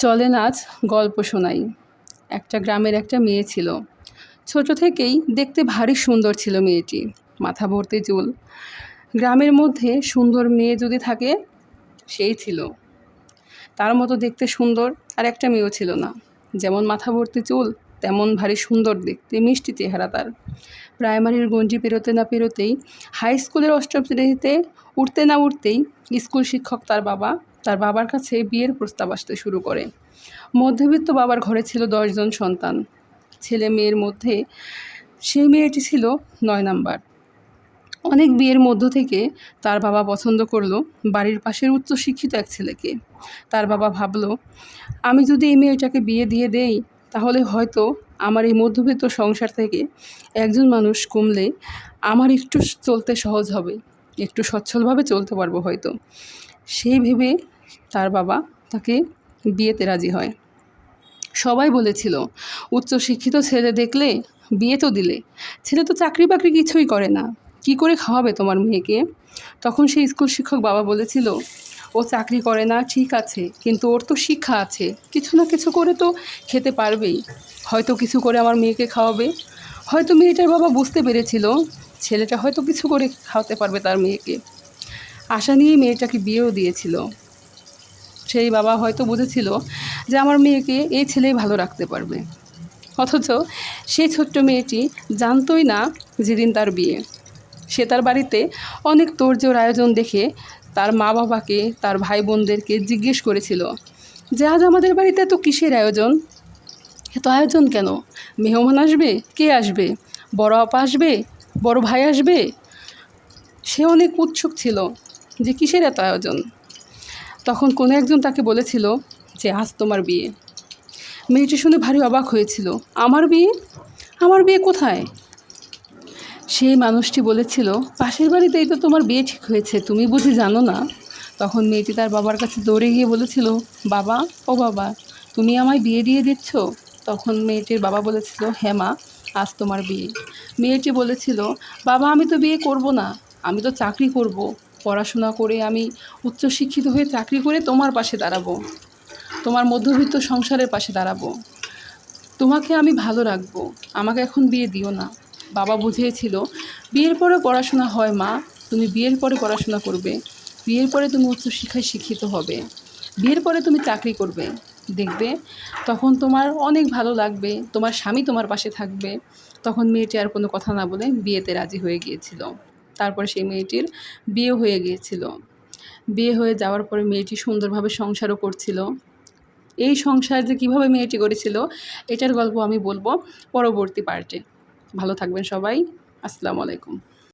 চলেন আজ গল্প শোনাই। একটা গ্রামের একটা মেয়ে ছিল। ছোট থেকেই দেখতে ভারী সুন্দর ছিল মেয়েটি। মাথা ভর্তি চুল। গ্রামের মধ্যে সুন্দর মেয়ে যদি থাকে, সেই ছিল। তার মতো দেখতে সুন্দর আর একটা মেয়েও ছিল না। যেমন মাথা ভর্তি চুল, তেমন ভারী সুন্দর দেখতে মিষ্টি চেহারা তার। প্রাইমারির গঞ্জি পেরোতে না পেরোতেই হাই স্কুলের অষ্টম শ্রেণীতে উঠতে না উঠতেই স্কুল শিক্ষক তার বাবা তার বাবার কাছে বিয়ের প্রস্তাব আসতে শুরু করে। মধ্যবিত্ত বাবার ঘরে ছিল দশজন সন্তান। ছেলে মেয়ের মধ্যে সেই মেয়েটি ছিল নয় নাম্বার। অনেক বিয়ের মধ্য থেকে তার বাবা পছন্দ করল বাড়ির পাশের উচ্চশিক্ষিত এক ছেলেকে। তার বাবা ভাবলো, আমি যদি এই মেয়েটাকে বিয়ে দিয়ে দেই, তাহলে হয়তো আমার এই মধ্যবিত্ত সংসার থেকে একজন মানুষ কমলে আমার একটু চলতে সহজ হবে, একটু সচ্ছলভাবে চলতে পারব হয়তো। সেই ভেবে তার বাবা তাকে বিয়েতে রাজি হয়। সবাই বলেছিল উচ্চশিক্ষিত ছেলে দেখলে বিয়ে তো দিলে, ছেলে তো চাকরি বাকরি কিছুই করে না, কি করে খাওয়াবে তোমার মেয়েকে? তখন সেই স্কুল শিক্ষক বাবা বলেছিল, ও চাকরি করে না, ঠিক আছে, কিন্তু ওর তো শিক্ষা আছে, কিছু না কিছু করে তো খেতে পারবেই। হয়তো কিছু করে আমার মেয়েকে খাওয়াবে। হয়তো মেয়েটার বাবা বুঝতে পেরেছিল, ছেলেটা হয়তো কিছু করে খাওয়াতে পারবে তার মেয়েকে। আশা নিয়েই মেয়েটাকে বিয়েও দিয়েছিল। সেই বাবা হয়তো বুঝেছিল যে আমার মেয়েকে এই ছেলেই ভালো রাখতে পারবে। অথচ সেই ছোট্ট মেয়েটি জানতই না যেদিন তার বিয়ে। সে তার বাড়িতে অনেক তোড়জোড় আয়োজন দেখে তার মা বাবাকে, তার ভাই বোনদেরকে জিজ্ঞেস করেছিল যে, আজ আমাদের বাড়িতে এত কিসের আয়োজন? এত আয়োজন কেন? মেহমান আসবে? কে আসবে? বড় আপা আসবে? বড় ভাই আসবে? সে অনেক উৎসুক ছিল যে, কিসের এত আয়োজন? তখন কোনো একজন তাকে বলেছিল যে, আজ তোমার বিয়ে। মেয়েটি শুনে ভারী অবাক হয়েছিল। আমার বিয়ে? আমার বিয়ে কোথায়? সেই মানুষটি বলেছিল, পাশের বাড়িতেই তো তোমার বিয়ে ঠিক হয়েছে, তুমি বুঝি জানো না? তখন মেয়েটি তার বাবার কাছে দৌড়ে গিয়ে বলেছিল, বাবা, ও বাবা, তুমি আমায় বিয়ে দিয়ে দিচ্ছ? তখন মেয়েটির বাবা বলেছিল হ্যাঁ মা, আজ তোমার বিয়ে। মেয়েটি বলেছিল, বাবা, আমি তো বিয়ে করব না, আমি তো চাকরি করব। পড়াশোনা করে আমি উচ্চশিক্ষিত হয়ে চাকরি করে তোমার পাশে দাঁড়াবো। তোমার মধ্যবিত্ত সংসারের পাশে দাঁড়াবো। তোমাকে আমি ভালো রাখব। আমাকে এখন বিয়ে দিও না। বাবা বুঝিয়েছিল, বিয়ের পরে পড়াশোনা হয় মা, তুমি বিয়ের পরে পড়াশোনা করবে। বিয়ের পরে তুমি উচ্চশিক্ষায় শিক্ষিত হবে। বিয়ের পরে তুমি চাকরি করবে। দেখবে, তখন তোমার অনেক ভালো লাগবে। তোমার স্বামী তোমার পাশে থাকবে। তখন মেয়েটি আর কোনো কথা না বলে বিয়েতে রাজি হয়ে গিয়েছিল। তারপরে সেই মেয়েটির বিয়ে হয়ে গিয়েছিল। বিয়ে হয়ে যাওয়ার পরে মেয়েটি সুন্দরভাবে সংসারও করছিল। এই সংসার যে কীভাবে মেয়েটি করেছিল এটার গল্প আমি বলব পরবর্তী পার্টে ভালো থাকবেন সবাই। আসসালামু আলাইকুম।